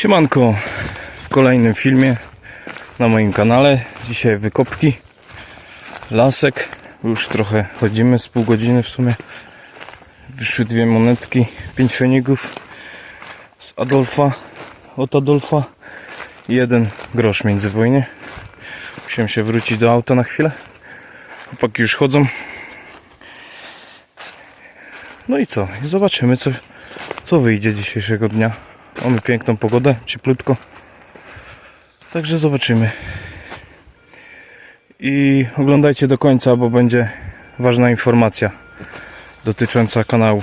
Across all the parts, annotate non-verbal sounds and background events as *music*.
Siemanko, w kolejnym filmie na moim kanale. Dzisiaj wykopki, lasek. Już trochę chodzimy, z pół godziny w sumie. Wyszły dwie monetki, pięć fenigów z Adolfa, od Adolfa jeden grosz międzywojnie. Musiałem się wrócić do auta na chwilę. Chłopaki już chodzą. No i co? Zobaczymy co, co wyjdzie dzisiejszego dnia. Mamy piękną pogodę, cieplutko. Także zobaczymy. I oglądajcie do końca, bo będzie ważna informacja dotycząca kanału.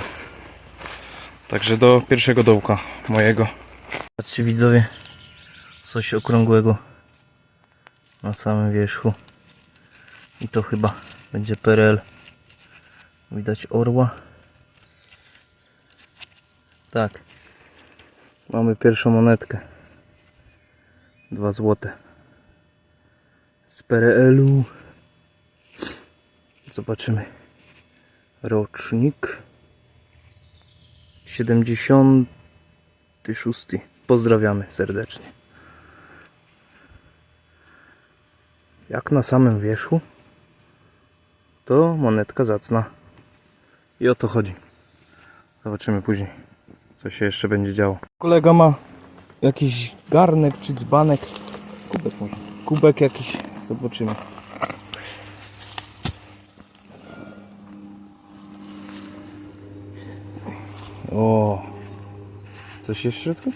Także do pierwszego dołka mojego. Patrzcie widzowie, coś okrągłego na samym wierzchu. I to chyba będzie PRL. Widać orła. Tak. Mamy pierwszą monetkę. Dwa złote. Z PRL-u. Zobaczymy. Rocznik. 76. Pozdrawiamy serdecznie. Jak na samym wierzchu, to monetka zacna. I o to chodzi. Zobaczymy później, co się jeszcze będzie działo. Kolega ma jakiś garnek czy dzbanek. Kubek może. Kubek jakiś. Zobaczymy. O, coś jest w środku?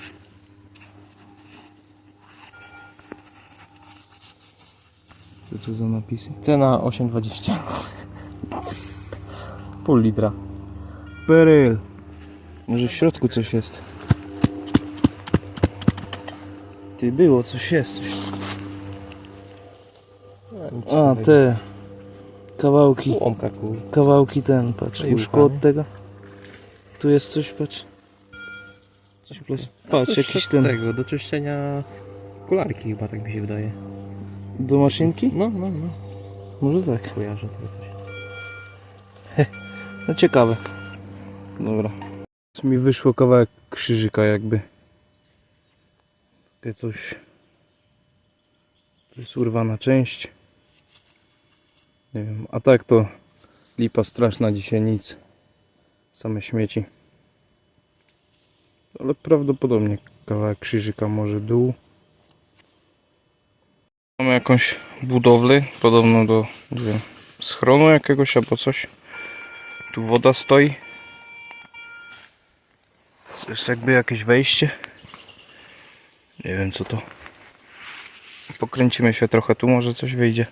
Co to za napisy? Cena 8,20. Pół litra. Beryl. Może w środku coś jest. Ty było, coś jest. Coś. A, te kawałki. Słomka. Kawałki ten, patrz. No Łóżko od tego. Tu jest coś, patrz. Coś Plast- A, patrz, jakiś ten. tego, do czyszczenia kularki chyba, tak mi się wydaje. Do maszynki? No, no, no. Może tak. Kojarzę to coś. No ciekawe. Dobra. Mi wyszło kawałek krzyżyka jakby. Takie coś. To jest urwana część. Nie wiem. A tak to lipa straszna dzisiaj nic. Same śmieci. Ale prawdopodobnie kawałek krzyżyka może dół. Mamy jakąś budowlę, podobno do nie wiem, schronu jakiegoś albo coś. Tu woda stoi. To jest jakby jakieś wejście. Nie wiem co to. Pokręcimy się trochę tu, może coś wyjdzie.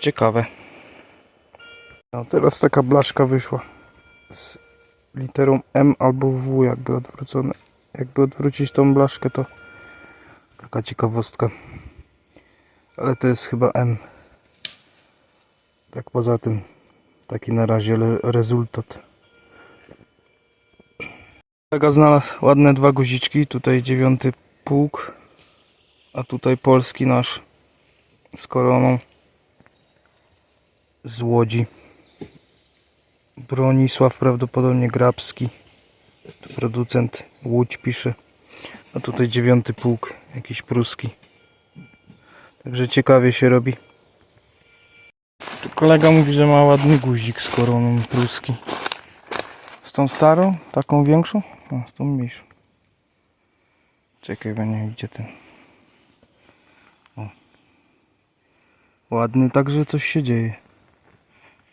Ciekawe. No teraz taka blaszka wyszła. Z literą M albo W jakby odwrócone. Jakby odwrócić tą blaszkę to taka ciekawostka. Ale to jest chyba M. Tak poza tym, taki na razie rezultat. Kolega znalazł ładne dwa guziczki, tutaj dziewiąty pułk, a tutaj polski nasz z koroną z Łodzi. Bronisław prawdopodobnie Grabski, producent Łódź pisze, a tutaj dziewiąty pułk, jakiś pruski. Także ciekawie się robi. Kolega mówi, że ma ładny guzik z koroną pruski. Z tą starą? Taką większą? A, z tą mniejszą. Czekaj, bo nie gdzie ten. O. Ładny, także coś się dzieje.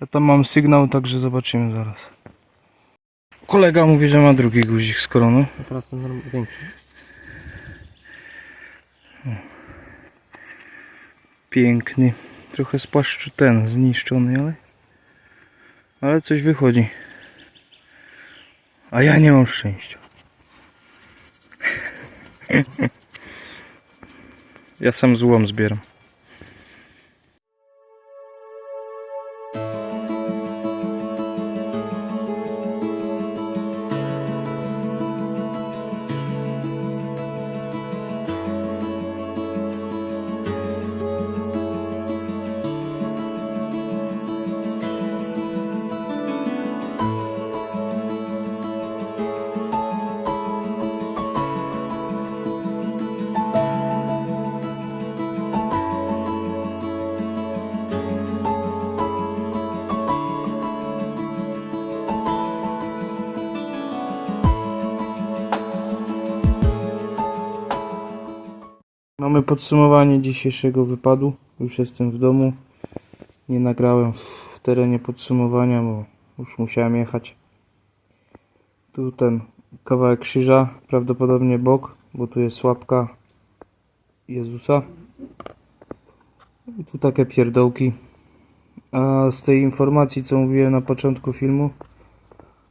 Ja tam mam sygnał, także zobaczymy zaraz. Kolega mówi, że ma drugi guzik z koroną. A teraz ten większy. Piękny. Trochę spłaszczu ten, zniszczony, ale... Ale coś wychodzi. A ja nie mam szczęścia. *laughs* ja sam złom zbieram. Mamy podsumowanie dzisiejszego wypadu. Już jestem w domu. Nie nagrałem w terenie podsumowania, bo już musiałem jechać. Tu ten kawałek krzyża, prawdopodobnie bok, bo tu jest łapka Jezusa. I tu takie pierdołki. A z tej informacji, co mówiłem na początku filmu,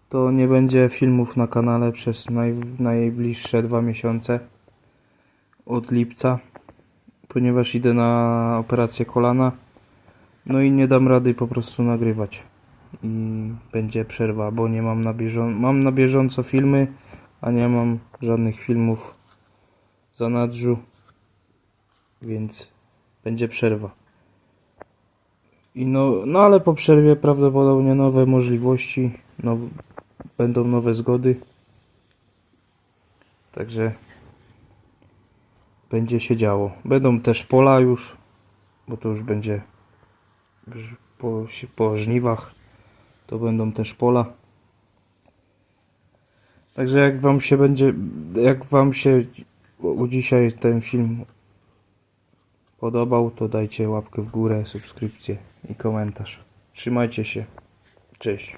to nie będzie filmów na kanale przez naj, najbliższe dwa miesiące od lipca, ponieważ idę na operację kolana. No i nie dam rady po prostu nagrywać. I będzie przerwa, bo nie mam na bieżąco, mam na bieżąco filmy, a nie mam żadnych filmów w zanadrzu, więc będzie przerwa. I no, no ale po przerwie prawdopodobnie nowe możliwości, now, będą nowe zgody. Także będzie się działo. Będą też pola już, bo to już będzie po, po żniwach, to będą też pola. Także jak wam się będzie, jak wam się dzisiaj ten film podobał, to dajcie łapkę w górę, subskrypcję i komentarz. Trzymajcie się. Cześć.